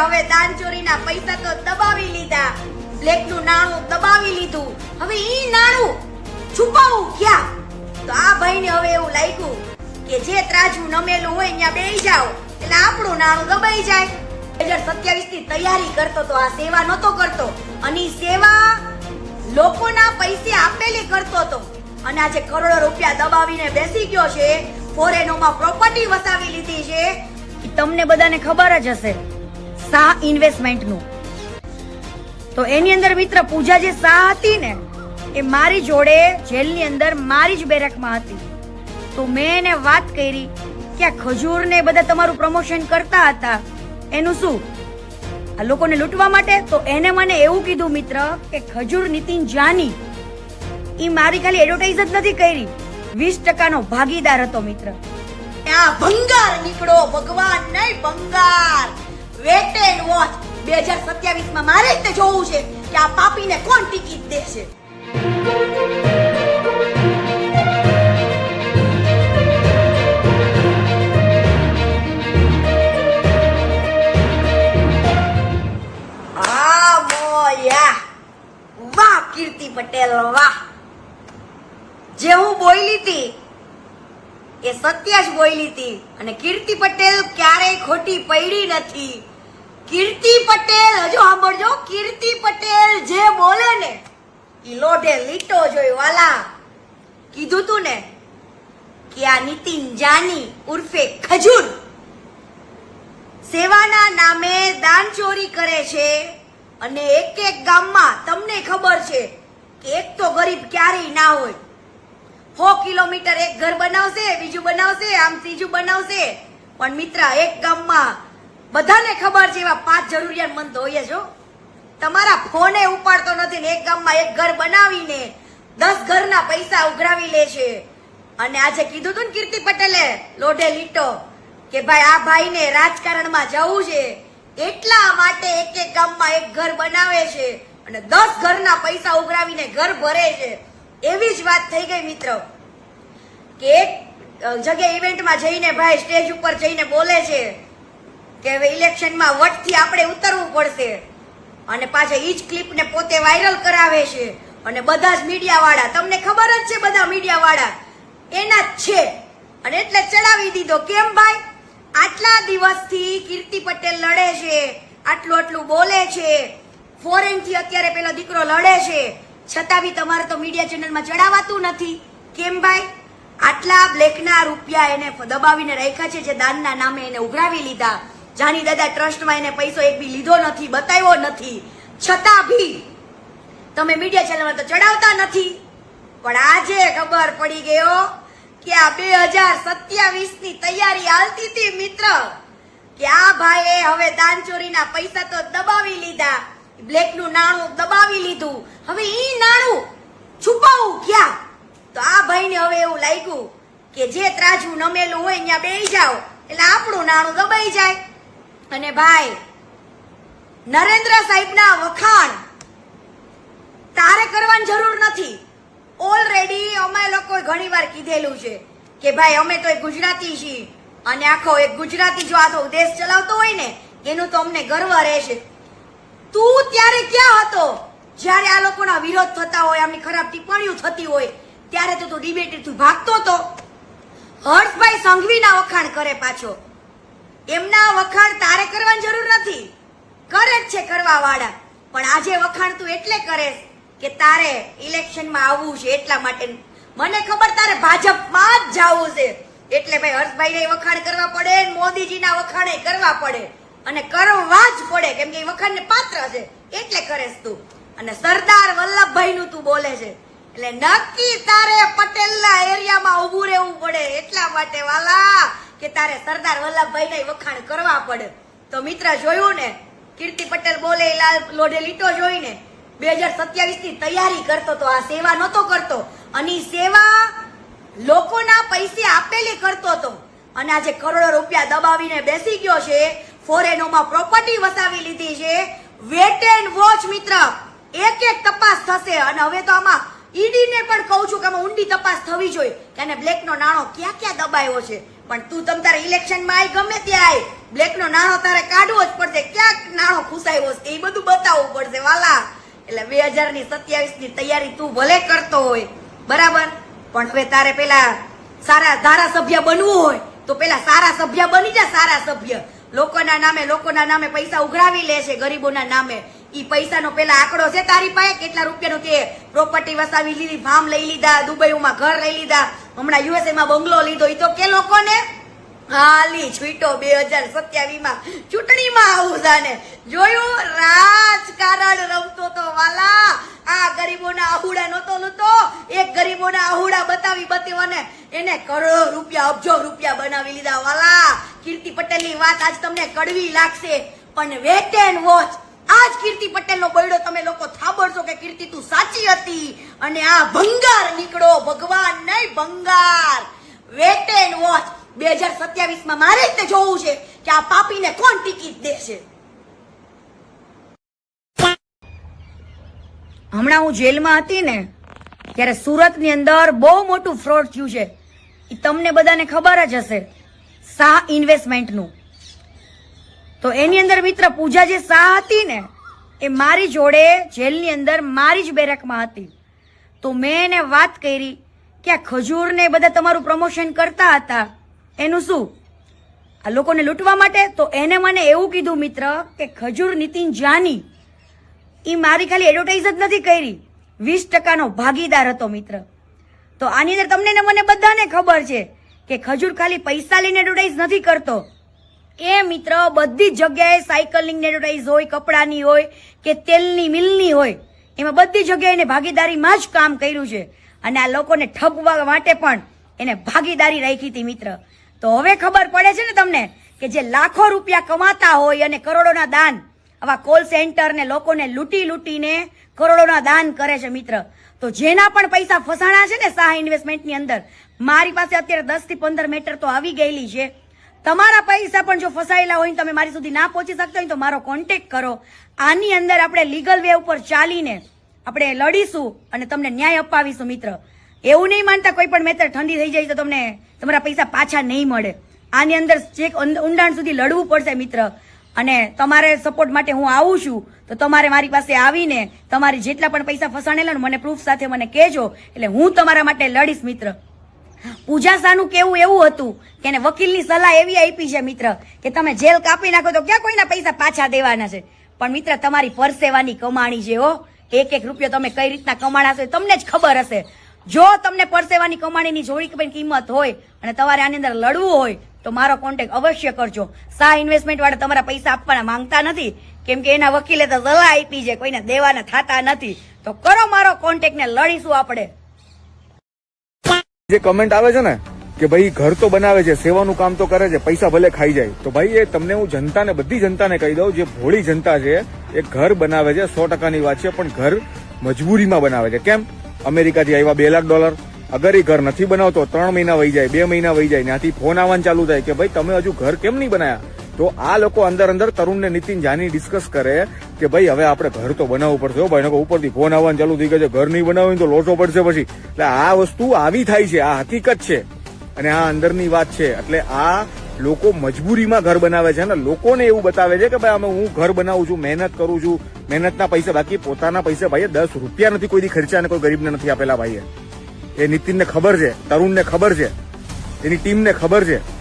હવે દાન ચોરીના પૈસા તો દબાવી લીધા. બ્લેકનું નાણું દબાવી લીધું. હવે ઈ નાણું છુપાવવું ક્યાં? તો આ ભાઈને હવે એવું લાગ્યું કે જે ત્રાજું નમેલું હોય ત્યાં બેસી જાઓ. એટલે આપણું નાણું દબાઈ જાય. બે હજાર સત્યાવીસની તૈયારી કરતો તો આ સેવા નહોતો કરતો. અને સેવા લોકોના પૈસે આપેલી કરતો તો. અને આજે કરોડો રૂપિયા દબાવીને બેસી ગયો છે. ફોરેનોમાં પ્રોપર્ટી વસાવી લીધી છે. તમને બધાને ખબર જ હશે. શાહ ઇન્વેસ્ટમેન્ટનું તો એની અંદર મિત્ર પૂજા જે શાહ હતી ને, એ મારી જોડે જેલની અંદર મારી જ બેરકમાં હતી. તો મેં એને વાત કરી કે આ ખજૂર બધા તમારું પ્રમોશન કરતા હતા. એનું શું? આ લોકોને લૂંટવા માટે? તો એને મને એવું કીધું મિત્ર કે ખજૂર નીતિન જાની એ મારી ખાલી એડવર્ટાઇઝ જ નથી કરી. વીસ ટકાનો ભાગીદાર હતો મિત્ર. આ ભંગાર નીકળો, ભગવાન નહીં, ભંગાર. વેટ વોચ બે હજાર સત્યાવીસમાં મારે જ તે જોવું છે કે આ પાપીને કોણ ટિકિટ દેશે કીર્તિ પટેલ, વાહ. જે હું બોલી હતી, એ સત્ય જ બોલી હતી. અને કીર્તિ પટેલ ક્યારેય ખોટી પડી નથી. કીર્તિ પટેલ, હજુ સાંભળજો, કીર્તિ પટેલ જે બોલે ને એ લોઢે લીટો જોઈ વાલા. કીધું તું ને કે આ નીતિન જાની ઉર્ફે ખજૂર સેવાના નામે દાન ચોરી કરે છે અને એક એક ગામમાં તમને ખબર છે કે એક તો ગરીબ ક્યારેય ના હોય. સો કિલોમીટર એક ઘર બનાવશે, બીજું બનાવશે, આમ ત્રીજું બનાવશે. પણ મિત્ર, એક ગામમાં બધાને ખબર છે એવા પાંચ જરૂરિયાતમંદ તો હોય છો તમારા ફોને ઉપાડતો નથી ને એક ગામમાં એક ઘર બનાવીને દસ ઘરના પૈસા ઉઘરાવી લે છે. અને આજે કીધું તું ને કીર્તિ પટેલે, લોઢે લીટો, કે ભાઈ આ ભાઈને રાજકારણમાં જવું છે. એટલા માટે એક એક ગામમાં એક ઘર બનાવે છે અને દસ ઘરના પૈસા ઉઘરાવીને ઘર ભરે છે. એવી જ વાત થઈ ગઈ મિત્રો. કે એક જગ્યા ઇવેન્ટમાં જઈને ભાઈ સ્ટેજ ઉપર જઈને બોલે છે. કે હવે ઇલેક્શનમાં વટથી આપણે ઉતરવું પડશે. અને પાછા ઈ જ ક્લિપને પોતે વાયરલ કરાવે છે. અને બધા જ મીડિયાવાળા, તમને ખબર જ છે બધા મીડિયાવાળા, એના જ છે. અને એટલે ચડાવી દીધો. કેમ ભાઈ? આટલા દિવસથી કીર્તિ પટેલ લડે છે, આટલું આટલું બોલે છે, ફોરેનથી અત્યારે પેલો દીકરો લડે છે. છતાં બી તમારે તો મીડિયા ચેનલમાં ચડાવાતું નથી. કેમ ભાઈ? આટલા બ્લેકના રૂપિયા એને દબાવીને રાખ્યા છે, જે દાનના નામે એને ઉઘરાવી લીધા. જાની દાદા ટ્રસ્ટમાં એને પૈસો એક બી લીધો નથી, બતાવ્યો નથી. છતાં બી તમે મીડિયા ચેનલમાં તો ચડાવતા નથી. પણ આજે ખબર પડી ગયો કે આ બે હજાર સત્યાવીસની તૈયારી હાલતી હતી મિત્ર, કે આ ભાઈએ હવે દાન ચોરીના પૈસા તો દબાવી લીધા. બ્લેકનું નાણું દબાવી લીધું. હવે ઈ નાણું છુપાવું ક્યાં? તો આ ભાઈને હવે એવું લાગ્યું કે જે ત્રાજુ નમેલું હોય ત્યાં બેસી જાઓ. એટલે આપણું નાણું દબાઈ જાય. અને ભાઈ, નરેન્દ્ર સાહેબના વખાણ તારે કરવાની જરૂર નથી. ઓલરેડી અમે લોકોએ ઘણીવાર કીધેલું છે કે ભાઈ, અમે તો એક ગુજરાતી છીએ અને આખો એક ગુજરાતી જો આખો દેશ ચલાવતો હોય ને, એનું તો અમને ગર્વ રહેશે. તું ત્યારે ક્યાં હતો? જ્યારે આ લોકોના વિરોધ થતા હોય, આમની ખરાબ ટિપ્પણીઓ થતી હોય, ત્યારે તો તું ડિબેટ તું ભાગતો હતો હર્ષભાઈ સંઘવીના વખાણ કરે પાછો. એમના વખાણ તારે કરવાની જરૂર નથી. કરે જ છે કરવા વાળા. પણ આજે વખાણ તું એટલે કરે કે તારે ઇલેક્શનમાં આવવું છે એટલા માટે. મને ખબર તારે ભાજપમાં જ જવું છે. એટલે ભાઈ હર્ષભાઈને વખાણ કરવા પડે મોદીજીના વખાણે કરવા પડે. અને કરવા જ પડે, કેમ કે એ વખાણને પાત્ર છે. એટલે કરેસ તું. અને સરદાર વલ્લભભાઈનું તું બોલે છે. એટલે નક્કી તારે પટેલના એરિયામાં ઊભું રહેવું પડે એટલા માટે વાલા. કે તારે સરદાર વલ્લભભાઈ વખાણ કરવા પડે. તો મિત્ર જોયું ને? કીર્તિ પટેલ બોલે, લાલ લોઢે લીટો જોઈને. બે હજાર સત્યાવીસની તૈયારી કરતો તો આ સેવા નહોતો કરતો. અને સેવા લોકોના પૈસે આપેલી કરતો હતો અને આજે કરોડો રૂપિયા દબાવીને બેસી ગયો છે. ફોરેનોમાં પ્રોપર્ટી વસાવી લીધી છે. વેટ એન્ડ વોચ મિત્ર. એક એક તપાસ થશે. અને હવે તો આમાં ઈડી ને પણ કહું છું કે આમાં ઊંડી તપાસ થવી જોઈએ કે આને બ્લેકનો નાણો ક્યાં ક્યાં દબાયો છે. પણ તું તમ તારે ઇલેક્શનમાં આય ગમે ત્યાં આય બ્લેકનો નાણો તારે કાઢવો જ પડશે. ક્યાંક નાણો ખુસાયો છે એ બધું બતાવવું પડશે, વાલા. એટલે બે હજારની સત્યાવીસની તૈયારી તું ભલે કરતો હોય. બરાબર? પણ હવે તારે પેલા સારા ધારાસભ્ય બનવું હોય, તો પેલા સારા સભ્ય બની જા, સારા સભ્ય. લોકોના નામે લોકોના નામે પૈસા ઉઘરાવી લે છે, ગરીબોના નામે. ઈ પૈસાનો પેલા આંકડો છે તારી પાસે? કેટલા રૂપિયાનો તે પ્રોપર્ટી વસાવી લીધી ફાર્મ લઈ લીધા દુબઈમાં ઘર લઈ લીધા. હમણાં યુએસએ માં બંગલો લીધો. ઈ તો કે લોકોને? હાલી છૂટો બે હજાર સત્યાવીસમાં ચૂંટણીમાં આવું જાને જોયું? રાજકારણ રમતો તો વાલા. આ ગરીબોના આહુડા નતો નતો એક ગરીબોના આહુડા બતાવી બતાવીને એને કરોડો રૂપિયા, અબજો રૂપિયા બનાવી લીધા વાલા. કીર્તિ પટેલની વાત આજ તમને કડવી લાગશે. પણ વેટ એન્ડ વોચ. આજ કીર્તિ પટેલનો બૈડો તમે લોકો થાબડશો કે કીર્તિ તું સાચી હતી? અને આ ભંગાર નીકળો, ભગવાન નહીં, ભંગાર. વેટ એન્ડ વોચ બે હજાર સત્યાવીસમાં મારે જ જોવું છે કે આ પાપીને કોણ ટિકિટ દેશે? હમણાં હું જેલમાં હતી ને, ત્યારે સુરતની અંદર બહુ મોટું ફ્રોડ થયું છે. એ તમને બધાને ખબર જ હશે. શાહ ઇન્વેસ્ટમેન્ટનું તો એની અંદર મિત્ર પૂજા જે શાહ હતી ને, એ મારી જોડે જેલની અંદર મારી જ બેરકમાં હતી. તો મેં એને વાત કરી કે આ ખજૂરને બધા તમારું પ્રમોશન કરતા હતા. એનું શું? આ લોકોને લૂંટવા માટે? તો એને મને એવું કીધું મિત્ર કે ખજૂર નીતિન જાની એ મારી ખાલી એડવર્ટાઇઝ જ નથી કરી. વીસ ટકાનો ભાગીદાર હતો મિત્ર. તો આની અંદર તમને મને બધાને ખબર છે કે ખજૂર ખાલી પૈસા લઈને એડવર્ટાઇઝ નથી કરતો. એ મિત્ર, બધી જગ્યાએ સાયકલિંગ એડવર્ટાઇઝ હોય, કપડાની હોય, કે તેલની, મિલની હોય, એમાં બધી જગ્યાએ એને ભાગીદારીમાં જ કામ કર્યું છે. અને આ લોકોને ઠગવા માટે પણ એને ભાગીદારી રાખી હતી મિત્ર. તો હવે ખબર પડે છે ને તમને કે જે લાખો રૂપિયા કમાતા હોય અને કરોડોના દાન આવા કોલ સેન્ટર ને લોકોને લૂંટી લૂંટીને કરોડોના દાન કરે છે મિત્ર. તો જેના પણ પૈસા ફસાણા છે ને શાહ ઇન્વેસ્ટમેન્ટની અંદર, મારી પાસે અત્યારે દસથી પંદર મીટર તો આવી ગયેલી છે. તમારા પૈસા પણ જો ફસાયેલા હોય તમે મારી સુધી ના પહોંચી શકતા હોય તો મારો કોન્ટેક્ટ કરો. આની અંદર આપણે લીગલ વે ઉપર ચાલીને આપણે લડીશું અને તમને ન્યાય અપાવીશું, મિત્ર. એવું નહીં માનતા કોઈ પણ મેતર ઠંડી થઈ જાય તો તમને તમારા પૈસા પાછા નહીં મળે. આની અંદર ચેક ઊંડાણ સુધી લડવું પડશે, મિત્ર. અને તમારે સપોર્ટ માટે હું આવું છું, તો તમારે મારી પાસે આવીને તમારી જેટલા પણ પૈસા ફસાણેલા મને પ્રૂફ સાથે મને કહેજો. એટલે હું તમારા માટે લડીશ, મિત્ર. પૂજા શાહનું કેવું એવું હતું કે એને વકીલની સલાહ એવી આપી છે, મિત્ર, કે તમે જેલ કાપી નાખો તો ક્યાં કોઈના પૈસા પાછા દેવાના છે? પણ મિત્ર, તમારી પરસેવાની કમાણી છે, હો. એક એક રૂપિયો તમે કઈ રીતના કમાણા છો તમને જ ખબર હશે. જો તમને પરસેવાની કમાણીની જોડી પણ કિંમત હોય અને તમારે આની અંદર લડવું હોય, તો મારો કોન્ટેક અવશ્ય કરજો. સા ઇન્વેસ્ટમેન્ટ વાળા તમારા પૈસા આપવાના માંગતા નથી. કેમ કે એના વકીલે તો સલાહ આપી છે, કોઈને દેવાના થતા નથી. તો કરો મારો કોન્ટેક્ટ ને લડીશું આપણે. જે કમેન્ટ આવે છે ને, કે ભાઈ ઘર તો બનાવે છે, સેવાનું કામ તો કરે છે, પૈસા ભલે ખાઈ જાય. તો ભાઈ એ તમને હું જનતાને, બધી જનતાને કહી દઉં, જે ભોળી જનતા છે, એ ઘર બનાવે છે, સો ટકાની વાત છે, પણ ઘર મજબૂરીમાં બનાવે છે. કેમ? અમેરિકાથી આવ્યા, બે લાખ ડોલર. અગર એ ઘર નથી બનાવતો, ત્રણ મહિના વહી જાય, બે મહિના વહી જાય, ત્યાંથી ફોન આવવાનું ચાલુ થાય કે ભાઈ તમે હજુ ઘર કેમ નહીં બનાયા? તો આ લોકો અંદર અંદર તરુણ ને નીતિન જાની ડિસ્કસ કરે કે ભાઈ, હવે આપણે ઘર તો બનાવવું પડશે હો ભાઈ ઉપરથી ફોન આવવાનું ચાલુ થઈ ગયો છે. ઘર નહીં બનાવ્યું તો લોટો પડશે પછી. એટલે આ વસ્તુ આવી થાય છે, આ હકીકત છે. અને આ અંદરની વાત છે. એટલે આ લોકો મજબૂરીમાં ઘર બનાવે છે અને લોકોને એવું બતાવે છે કે ભાઈ, અમે હું ઘર બનાવું છું, મહેનત કરું છું. મહેનતના પૈસા બાકી, પોતાના પૈસા ભાઈએ દસ રૂપિયા નથી કોઈ ખર્ચા અને કોઈ ગરીબને નથી આપેલા ભાઈએ. એ નીતિનને ખબર છે, તરુણને ખબર છે, એની ટીમને ખબર છે.